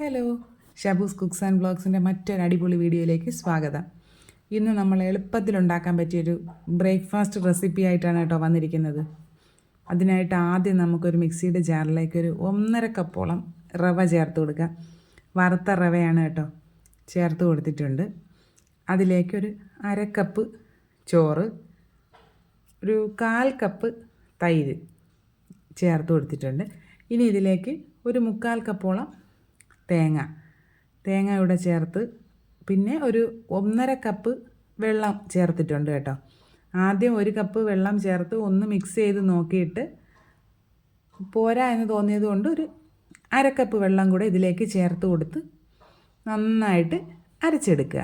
Hello Shaboos cooks and ബ്ലോഗ്സിന്റെ മറ്റൊരു അടിപൊളി വീഡിയോയിലേക്ക് സ്വാഗതം. ഇന്ന് നമ്മൾ എളുപ്പത്തിൽ ഉണ്ടാക്കാൻ പറ്റിയൊരു ബ്രേക്ക്ഫാസ്റ്റ് റെസിപ്പി ആയിട്ടാണ് കേട്ടോ വന്നിരിക്കുന്നത്. അതിനായിട്ട് ആദ്യം നമുക്കൊരു മിക്സിയുടെ ജാറിലേക്ക് ഒരു ഒന്നര കപ്പോളം റവ ചേർത്ത് കൊടുക്കുക. വറുത്ത റവയാണ് കേട്ടോ ചേർത്ത് കൊടുത്തിട്ടുണ്ട്. അതിലേക്കൊരു അര കപ്പ് ചോറ് ഒരു കാൽ കപ്പ് തൈര് ചേർത്ത് കൊടുത്തിട്ടുണ്ട്. ഇനി ഇതിലേക്ക് ഒരു മുക്കാൽ കപ്പോളം തേങ്ങ. തേങ്ങ ഇവിടെ ചേർത്ത് പിന്നെ ഒരു ഒന്നര കപ്പ് വെള്ളം ചേർത്തിട്ടുണ്ട് കേട്ടോ. ആദ്യം ഒരു കപ്പ് വെള്ളം ചേർത്ത് ഒന്ന് മിക്സ് ചെയ്ത് നോക്കിയിട്ട് പോരാ എന്ന് തോന്നിയത് കൊണ്ട് ഒരു അരക്കപ്പ് വെള്ളം കൂടെ ഇതിലേക്ക് ചേർത്ത് കൊടുത്ത് നന്നായിട്ട് അരച്ചെടുക്കുക.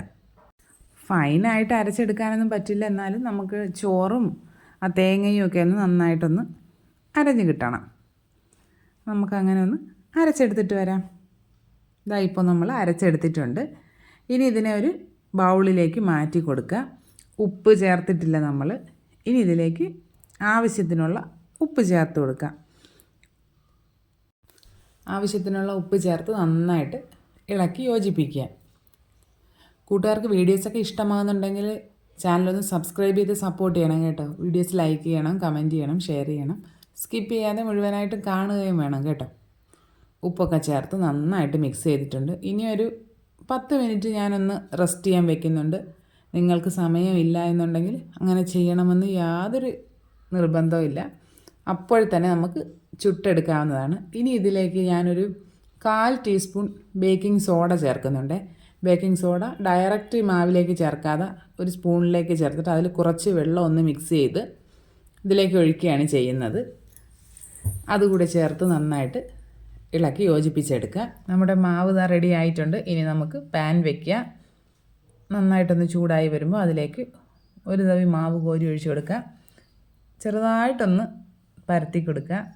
ഫൈനായിട്ട് അരച്ചെടുക്കാനൊന്നും പറ്റില്ല. എന്നാലും നമുക്ക് ചോറും ആ തേങ്ങയും ഒക്കെ ഒന്ന് നന്നായിട്ടൊന്ന് അരഞ്ഞ് കിട്ടണം. നമുക്കങ്ങനെ ഒന്ന് അരച്ചെടുത്തിട്ട് വരാം. ഇതാ ഇപ്പോൾ നമ്മൾ അരച്ചെടുത്തിട്ടുണ്ട്. ഇനി ഇതിനെ ഒരു ബൗളിലേക്ക് മാറ്റി കൊടുക്കുക. ഉപ്പ് ചേർത്തിട്ടില്ല നമ്മൾ. ഇനി ഇതിലേക്ക് ആവശ്യത്തിനുള്ള ഉപ്പ് ചേർത്ത് കൊടുക്കുക. ആവശ്യത്തിനുള്ള ഉപ്പ് ചേർത്ത് നന്നായിട്ട് ഇളക്കി യോജിപ്പിക്കുക. കൂട്ടുകാർക്ക് വീഡിയോസൊക്കെ ഇഷ്ടമാകുന്നുണ്ടെങ്കിൽ ചാനലൊന്ന് സബ്സ്ക്രൈബ് ചെയ്ത് സപ്പോർട്ട് ചെയ്യണം കേട്ടോ. വീഡിയോസ് ലൈക്ക് ചെയ്യണം കമന്റ് ചെയ്യണം ഷെയർ ചെയ്യണം. സ്കിപ്പ് ചെയ്യാതെ മുഴുവനായിട്ടും കാണുകയും വേണം കേട്ടോ. ഉപ്പൊക്കെ ചേർത്ത് നന്നായിട്ട് മിക്സ് ചെയ്തിട്ടുണ്ട്. ഇനി ഒരു പത്ത് മിനിറ്റ് ഞാനൊന്ന് റെസ്റ്റ് ചെയ്യാൻ വെക്കുന്നുണ്ട്. നിങ്ങൾക്ക് സമയമില്ല എന്നുണ്ടെങ്കിൽ അങ്ങനെ ചെയ്യണമെന്ന് യാതൊരു നിർബന്ധവും അപ്പോൾ തന്നെ നമുക്ക് ചുട്ടെടുക്കാവുന്നതാണ്. ഇനി ഇതിലേക്ക് ഞാനൊരു കാൽ ടീസ്പൂൺ ബേക്കിംഗ് സോഡ ചേർക്കുന്നുണ്ട്. ബേക്കിംഗ് സോഡ ഡയറക്റ്റ് മാവിലേക്ക് ചേർക്കാതെ ഒരു സ്പൂണിലേക്ക് ചേർത്തിട്ട് അതിൽ കുറച്ച് വെള്ളം ഒന്ന് മിക്സ് ചെയ്ത് ഇതിലേക്ക് ഒഴിക്കുകയാണ് ചെയ്യുന്നത്. അതുകൂടെ ചേർത്ത് നന്നായിട്ട് ഇളക്കി യോജിപ്പിച്ചെടുക്കുക. നമ്മുടെ മാവ് ഇതാ റെഡി ആയിട്ടുണ്ട്. ഇനി നമുക്ക് പാൻ വെക്കുക. നന്നായിട്ടൊന്ന് ചൂടായി വരുമ്പോൾ അതിലേക്ക് ഒരു തവി മാവ് കോരി ഒഴിച്ചു കൊടുക്കുക. ചെറുതായിട്ടൊന്ന് പരത്തി കൊടുക്കുക.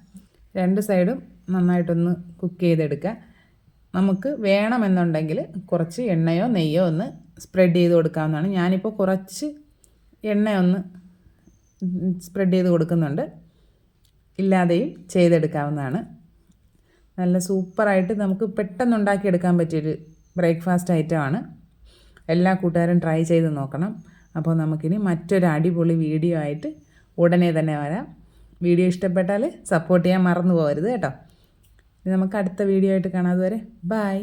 രണ്ട് സൈഡും നന്നായിട്ടൊന്ന് കുക്ക് ചെയ്തെടുക്കുക. നമുക്ക് വേണമെന്നുണ്ടെങ്കിൽ കുറച്ച് എണ്ണയോ നെയ്യോ ഒന്ന് സ്പ്രെഡ് ചെയ്ത് കൊടുക്കാവുന്നതാണ്. ഞാനിപ്പോൾ കുറച്ച് എണ്ണയൊന്ന് സ്പ്രെഡ് ചെയ്ത് കൊടുക്കുന്നുണ്ട്. ഇല്ലാതെയും ചെയ്തെടുക്കാവുന്നതാണ്. നല്ല സൂപ്പറായിട്ട് നമുക്ക് പെട്ടെന്ന് ഉണ്ടാക്കിയെടുക്കാൻ പറ്റിയൊരു ബ്രേക്ക്ഫാസ്റ്റ് ഐറ്റമാണ്. എല്ലാ കൂട്ടുകാരും ട്രൈ ചെയ്ത് നോക്കണം. അപ്പോൾ നമുക്കിനി മറ്റൊരു അടിപൊളി വീഡിയോ ആയിട്ട് ഉടനെ തന്നെ വരാം. വീഡിയോ ഇഷ്ടപ്പെട്ടാൽ സപ്പോർട്ട് ചെയ്യാൻ മറന്നു പോകരുത് കേട്ടോ. നമുക്ക് അടുത്ത വീഡിയോ ആയിട്ട് കാണാം. അതുവരെ ബായ്